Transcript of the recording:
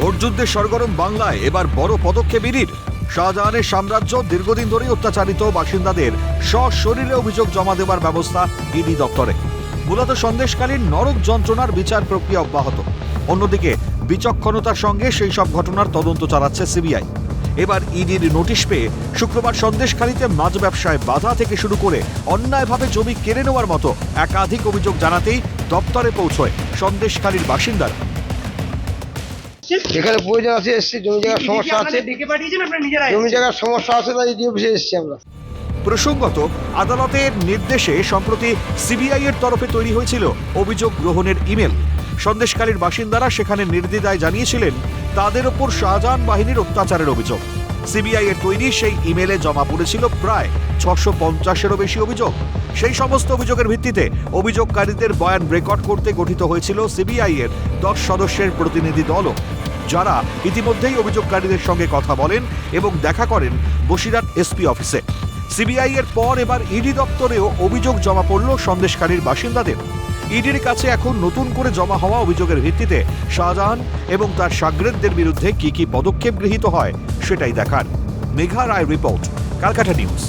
ভোটযুদ্ধে সরগরম বাংলায় এবার বড় পদক্ষেপ ইডির। শাহজাহানের সাম্রাজ্য দীর্ঘদিন ধরেই অত্যাচারিত বাসিন্দাদের সশরীরে অভিযোগ জমা দেওয়ার ব্যবস্থা ইডি দপ্তরে। মূলত সন্দেশকালীন নরক যন্ত্রণার বিচার প্রক্রিয়া অব্যাহত। অন্যদিকে বিচক্ষণতার সঙ্গে সেই সব ঘটনার তদন্ত চালাচ্ছে সিবিআই। এবার ইডির নোটিশ পেয়ে শুক্রবার সন্দেশখালীতে মাছ ব্যবসায় বাধা থেকে শুরু করে অন্যায়ভাবে জমি কেড়ে নেওয়ার মতো একাধিক অভিযোগ জানাতেই দপ্তরে পৌঁছয় সন্দেশখালীর বাসিন্দারা। এখানে প্রয়োজন আছে এসছে জমি জায়গার সমস্যা আছে? ডেকে পাঠিয়েছেন আপনারা নিজেরা জমি জায়গার সমস্যা আছে তাই ইডি অফিসে এসছি আমরা। প্রসঙ্গত আদালতের নির্দেশে সম্প্রতি সিবিআই এর তরফে তৈরি হয়েছিল অভিযোগ গ্রহণের ইমেল। সন্দেশকারীর বাসিন্দারা সেখানে নির্দ্বিধায় জানিয়েছিলেন তাদের ওপর শাহজাহান বাহিনীর অত্যাচারের অভিযোগ। সিবিআই এর তৈরি সেই ইমেলে জমা পড়েছিল প্রায় ছশো পঞ্চাশেরও বেশি অভিযোগ। সেই সমস্ত অভিযোগের ভিত্তিতে অভিযোগকারীদের বয়ান রেকর্ড করতে গঠিত হয়েছিল সিবিআই এর দশ সদস্যের প্রতিনিধি দলও। যারা ইতিমধ্যেই অভিযোগকারীদের সঙ্গে কথা বলেন এবং দেখা করেন বসিরহাট এসপি অফিসে। সিবিআই এর পর এবার ইডি দপ্তরেও অভিযোগ জমা পড়ল সন্দেশকারীর বাসিন্দাদের। ইডির কাছে এখন নতুন করে জমা হওয়া অভিযোগের ভিত্তিতে শাহজাহান এবং তার সাগরেদদের বিরুদ্ধে কি কি পদক্ষেপ গৃহীত হয়, সেটাই দেখার Megha Roy report, Calcutta news.